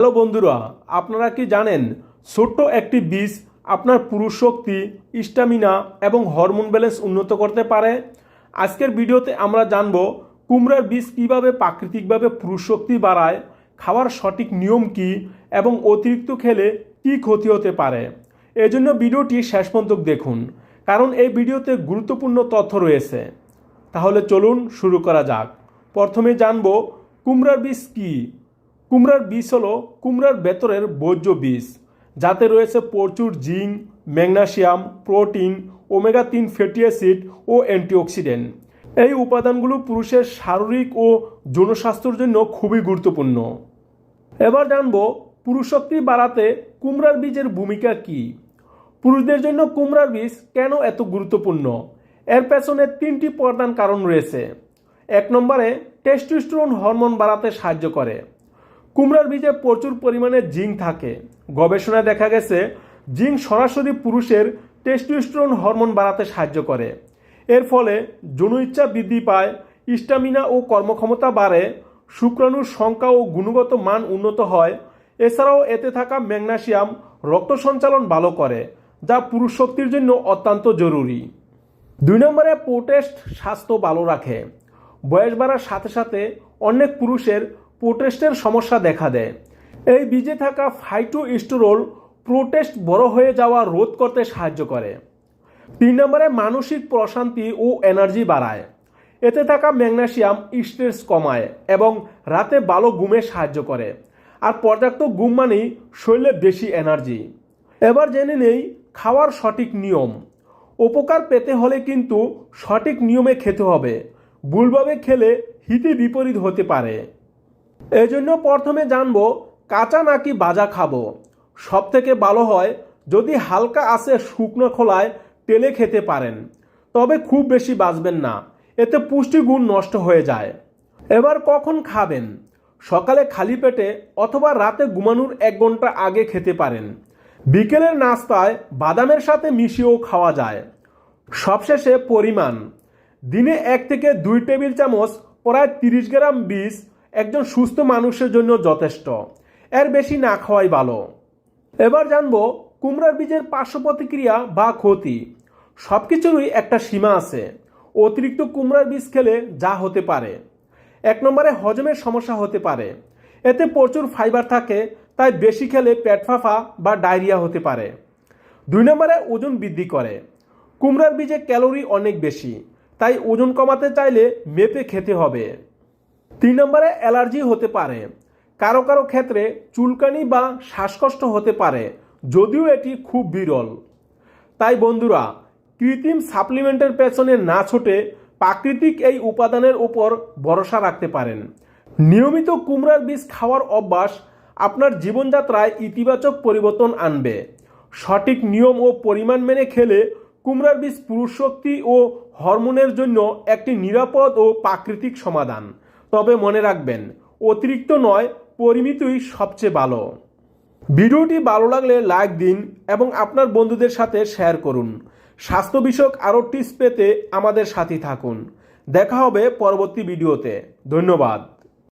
Hello বন্ধুরা, আপনারা কি জানেন, ছোট্ট একটি বীজ আপনার পুরুষ শক্তি স্টামিনা এবং হরমোন ব্যালেন্স উন্নত করতে পারে। আজকের ভিডিওতে আমরা জানব কুমড়ার বীজ কীভাবে প্রাকৃতিকভাবে পুরুষ শক্তি বাড়ায়, খাওয়ার সঠিক নিয়ম কি এবং অতিরিক্ত খেলে কি ক্ষতি হতে পারে। এজন্য ভিডিওটি শেষ পর্যন্ত দেখুন, কারণ এই ভিডিওতে গুরুত্বপূর্ণ তথ্য রয়েছে। তাহলে চলুন শুরু করা যাক। প্রথমে জানব কুমড়ার বীজ কী। কুমড়ার বীজ হলো কুমড়ার ভেতরের বর্জ্য বীজ, যাতে রয়েছে প্রচুর জিঙ্ক, ম্যাগনেসিয়াম, প্রোটিন, ওমেগা তিন ফ্যাটি অ্যাসিড ও অ্যান্টিঅক্সিডেন্ট। এই উপাদানগুলো পুরুষের শারীরিক ও জনস্বাস্থ্যের জন্য খুবই গুরুত্বপূর্ণ। এবার জানব পুরুষশক্তি বাড়াতে কুমড়ার বীজের ভূমিকা কী? পুরুষদের জন্য কুমড়ার বীজ কেন এত গুরুত্বপূর্ণ? এর পেছনে তিনটি প্রধান কারণ রয়েছে। এক নম্বরে টেস্টোস্টেরন হরমোন বাড়াতে সাহায্য করে। কুমড়ার বীজে প্রচুর পরিমাণে জিঙ্ক থাকে। গবেষণায় দেখা গেছে, জিঙ্ক সরাসরি পুরুষের টেস্টোস্টেরন হরমোন বাড়াতে সাহায্য করে। এর ফলে যৌন ইচ্ছা বৃদ্ধি পায় স্টামিনা ও কর্মক্ষমতা বাড়ে, শুক্রাণুর সংখ্যা ও গুণগত মান উন্নত হয়। এছাড়াও এতে থাকা ম্যাগনেসিয়াম রক্ত সঞ্চালন ভালো করে, যা পুরুষ শক্তির জন্য অত্যন্ত জরুরি। দুই নম্বরে পোটেস্ট স্বাস্থ্য ভালো রাখে। বয়স বাড়ার সাথে সাথে অনেক পুরুষের পোটেস্টের সমস্যা দেখা দেয়। এই বীজে থাকা ফাইটোস্টোরল প্রোটেস্ট বড় হয়ে যাওয়া রোধ করতে সাহায্য করে। তিন নম্বরে মানসিক প্রশান্তি ও এনার্জি বাড়ায়। এতে থাকা ম্যাগনেসিয়াম স্ট্রেস কমায় এবং রাতে ভালো ঘুমে সাহায্য করে। আর পর্যাপ্ত ঘুম মানেই শরীরে বেশি এনার্জি। এবার জেনে নেই খাওয়ার সঠিক নিয়ম। উপকার পেতে হলে কিন্তু সঠিক নিয়মে খেতে হবে। ভুলভাবে খেলে হিতে বিপরীত হতে পারে। এজন্য প্রথমে জানব, কাঁচা নাকি বাজা খাব? সব থেকে ভালো হয়, যদি হালকা আছে শুকনো খোলায় তেলে খেতে পারেন। তবে খুব বেশি বাঁচবেন না, এতে পুষ্টিগুণ নষ্ট হয়ে যায়। এবার কখন খাবেন? সকালে খালি পেটে অথবা রাতে ঘুমানোর এক ঘণ্টা আগে খেতে পারেন। বিকেলের নাস্তায় বাদামের সাথে মিশিয়েও খাওয়া যায়। সবশেষে পরিমাণ। দিনে এক থেকে দুই টেবিল চামচ, প্রায় তিরিশ গ্রাম বীজ একজন সুস্থ মানুষের জন্য যথেষ্ট। এর বেশি না খাওয়াই ভালো। এবার জানব, কুমড়ার বীজের পার্শ্ব প্রতিক্রিয়া বা ক্ষতি। সব কিছুরই একটা সীমা আছে। অতিরিক্ত কুমড়ার বীজ খেলে যা হতে পারে। এক নম্বরে হজমের সমস্যা হতে পারে। এতে প্রচুর ফাইবার থাকে, তাই বেশি খেলে পেট ফাঁপা বা ডায়রিয়া হতে পারে। দুই নম্বরে ওজন বৃদ্ধি করে। কুমড়ার বীজে ক্যালোরি অনেক বেশি, তাই ওজন কমাতে চাইলে মেপে খেতে হবে। তিন নম্বরে অ্যালার্জি হতে পারে। কারও কারও ক্ষেত্রে চুলকানি বা শ্বাসকষ্ট হতে পারে, যদিও এটি খুব বিরল। তাই বন্ধুরা, কৃত্রিম সাপ্লিমেন্টের পেছনে না ছোটে প্রাকৃতিক এই উপাদানের উপর ভরসা রাখতে পারেন। নিয়মিত কুমড়ার বীজ খাওয়ার অভ্যাস আপনার জীবনযাত্রায় ইতিবাচক পরিবর্তন আনবে। সঠিক নিয়ম ও পরিমাণ মেনে খেলে কুমড়ার বীজ পুরুষ শক্তি ও হরমোনের জন্য একটি নিরাপদ ও প্রাকৃতিক সমাধান। তবে মনে রাখবেন, অতিরিক্ত নয়, পরিমিতই সবচেয়ে ভালো। ভিডিওটি ভালো লাগলে লাইক দিন এবং আপনার বন্ধুদের সাথে শেয়ার করুন। স্বাস্থ্য বিষয়ক আরও টিপস পেতে আমাদের সাথে থাকুন। দেখা হবে পরবর্তী ভিডিওতে। ধন্যবাদ।